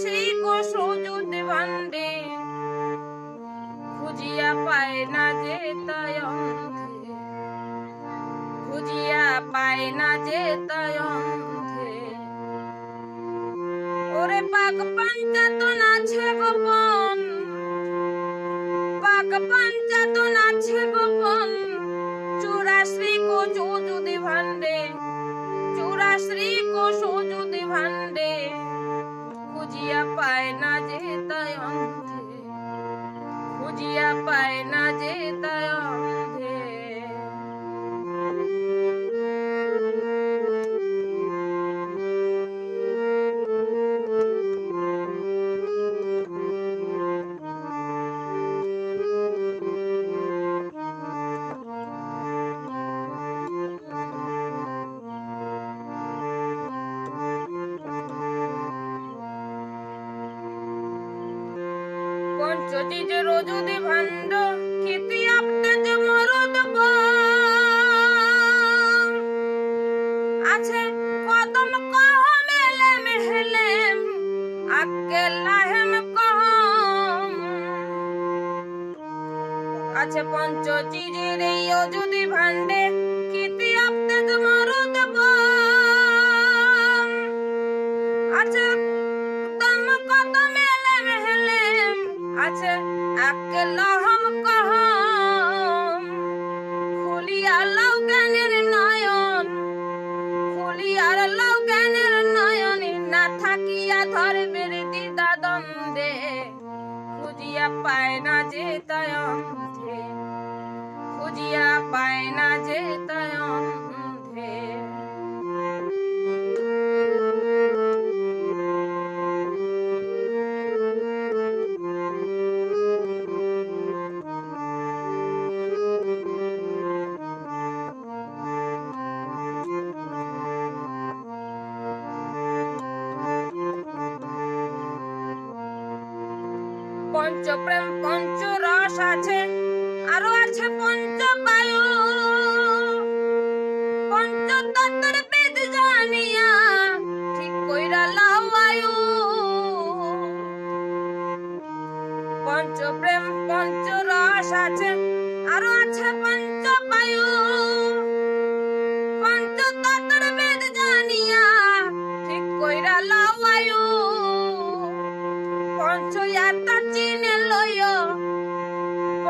শ্রীক সৌজুত ভান্ডে খুঁজিয়া পায় না যে তয়ন্থে খুঁজিয়া পায় না যে ওরে পাক পাঞ্চাতন আছে গোপন। পাক পাঞ্চাতন আছে গোপন। চূড়া শ্রীক যুদ পঞ্চজিজ রজুদি ভান্ড খিতি আপতে যে মরদ আছে কদম কহ মেলে আছে পঞ্চজিজের এই ভান্ডে অন্ধে খুঁজিয়া পায় না যে পঞ্চপ্রেম পঞ্চ রস আছে। আরও আছে পঞ্চ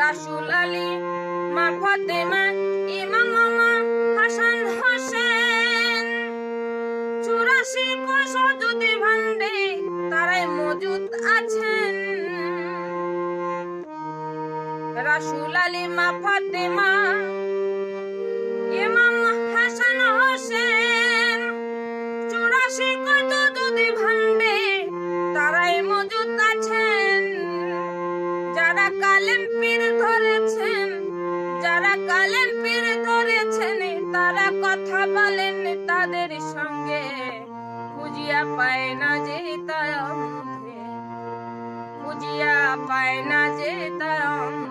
রাসুল আলী, মা ফাতেমা, ইমাম মামা হাসান হোসেন। চুরাশি কোষ যদি ভান্ডে, তারাই মজুদ আছেন। রাসুল আলী, মা ফাতেমা, ইমাম কথা তাদের সঙ্গে। খুঁজিয়া পায় না যে অন্ধে খুঁজিয়া পায় না যে তাই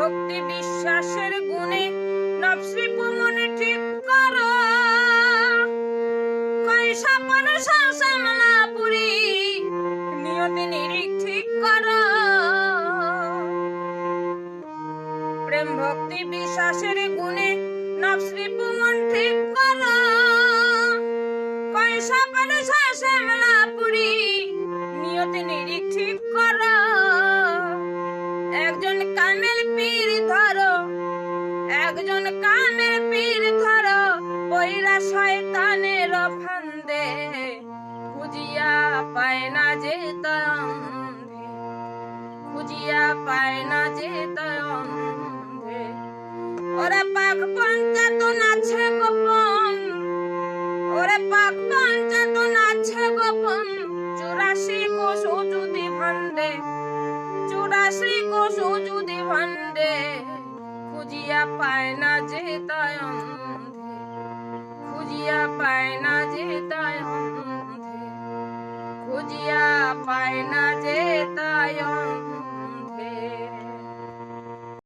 ভক্তি বিশ্বাসের গুণে নবশ্রী ঠিক করো। কয়সা পর সামলা নিয়তি নিরিখ ঠিক করো। প্রেম ভক্তি বিশ্বাসের গুণে নবশ্রী ঠিক একজন পীর ধরো পৈরা শয়তানের ফান্দে। খুঁজিয়া পায় না যে তন্ধে খুঁজিয়া পায় না যে তন্ধে ওরে পাক পঞ্চাতন আছে গোপন, ওরে পাক খুঁজিয়া পায় না যে তাই অন্ধে খুঁজিয়া পায় না যে তাই অন্ধে খুঁজিয়া পায় না যে তাই অন্ধে